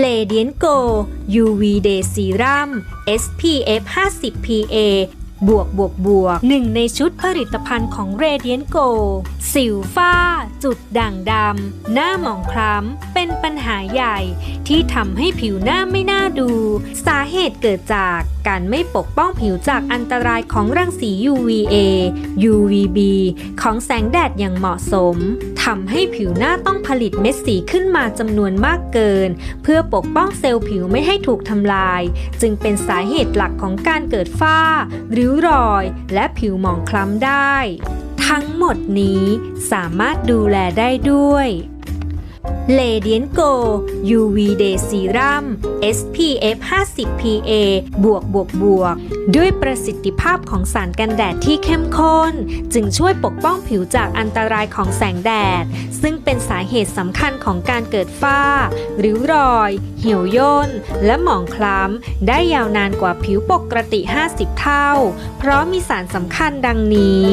เลเดียนโก UV Day Serum SPF 50 PA บวกบวกบวกหนึ่งในชุดผลิตภัณฑ์ของ Radiant Go สิวฝ้า จุดด่างดำ หน้าหมองคล้ำ เป็นปัญหาใหญ่ที่ทำให้ผิวหน้าไม่น่าดู สาเหตุเกิดจากการไม่ปกป้องผิวจากอันตรายของรังสี UVA UVB ของแสงแดดอย่างเหมาะสมทำให้ผิวหน้าต้องผลิตเม็ดสีขึ้นมาจำนวนมากเกิน เพื่อปกป้องเซลล์ผิวไม่ให้ถูกทำลาย จึงเป็นสาเหตุหลักของการเกิดฝ้า หริ้วรอย และผิวหมองคล้ำได้ ทั้งหมดนี้สามารถดูแลได้ด้วย l a d i a n t Go UV Day Serum SPF 50 PA บวกบวกบวก ด้วยประสิทธิภาพของสารกันแดดที่เข้มข้น จึงช่วยปกป้องผิวจากอันตรายของแสงแดด ซึ่งเป็นสาเหตุสำคัญของการเกิดฝ้า ริ้วรอย เหี่ยวย่น และหมองคล้ำ ได้ยาวนานกว่าผิวปกติ 50 เท่า เพราะมีสารสำคัญดังนี้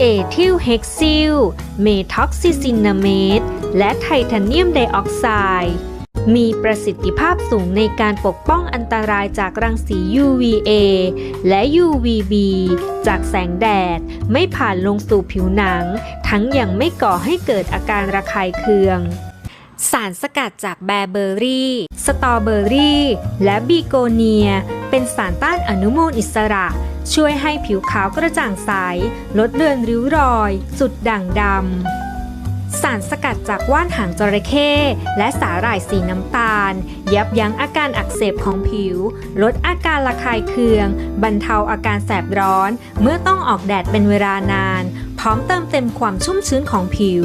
เอทิลเฮกซิล เมท็อกซิซินาเมต และไทเทเนียมไดออกไซด์ มีประสิทธิภาพสูงในการปกป้องอันตรายจากรังสี UVA และ UVB จากแสงแดด ไม่ผ่านลงสู่ผิวหนัง ทั้งยังไม่ก่อให้เกิดอาการระคายเคืองสารสกัดจากแบเบอร์รี่ สตรอเบอร์รี่ และบีโกเนีย เป็นสารต้านอนุมูลอิสระ ช่วยให้ผิวขาวกระจ่างใส ลดเลือนริ้วรอย สุดด่างดำ สารสกัดจากว่านหางจระเข้และสาหร่ายสีน้ำตาล ยับยั้งอาการอักเสบของผิว ลดอาการระคายเคือง บรรเทาอาการแสบร้อน เมื่อต้องออกแดดเป็นเวลานาน พร้อมเติมเต็มความชุ่มชื้นของผิว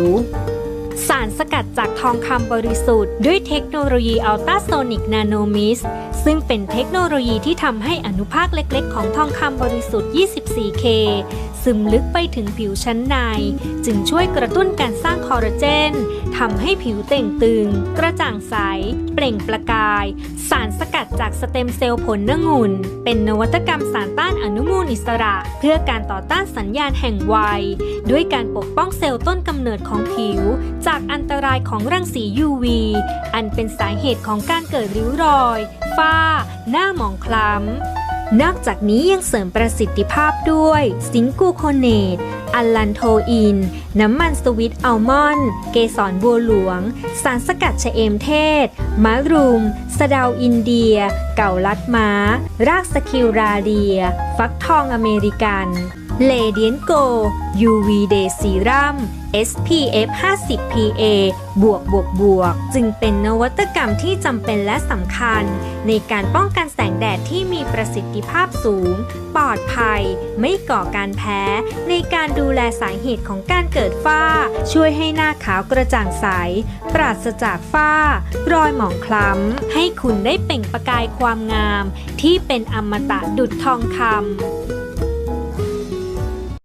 สารสกัดจากทองคำบริสุทธิ์ด้วยเทคโนโลยีอัลตราโซนิกนาโนมิสซึ่งเป็นเทคโนโลยีที่ทำให้อนุภาคเล็กๆ ของทองคำบริสุทธิ์ 24K ซึมลึกไปถึงผิวชั้นใน จึงช่วยกระตุ้นการสร้างคอลลาเจนทำให้ผิวเต่งตึง กระจ่างใส เปล่งประกาย สารสกัดจากสเต็มเซลล์ผลนงุ่น เป็นนวัตกรรมสารต้านอนุมูลอิสระ เพื่อการต่อต้านสัญญาณแห่งวัย ด้วยการปกป้องเซลล์ต้นกำเนิดของผิว จากอันตรายของรังสี UV อันเป็นสาเหตุของการเกิดริ้วรอย ฝ้า หน้าหมองคล้ำ นอกจากนี้ยังเสริมประสิทธิภาพด้วยซิงคูโคเนตอัลลันโทอิน น้ำมันสวิตอัลมอนด์ เกสรบัวหลวง สารสกัดชะเอมเทศ มะรุม สะเดาอินเดีย เก่าลัดม้า รากสกิลราเดีย ฟักทองอเมริกัน เลเดียนโก UV Day Serum SPF 50 PA บวกบวกบวก จึงเป็นนวัตกรรมที่จำเป็นและสำคัญ ในการป้องกันแสงแดดที่มีประสิทธิภาพสูง ปลอดภัย ไม่ก่อการแพ้ ในการดูแลสาเหตุของการเกิดฝ้า ช่วยให้หน้าขาวกระจ่างใส ปราศจากฝ้า รอยหมองคล้ำ ให้คุณได้เปล่งประกายความงาม ที่เป็นอมตะดุจทองคำ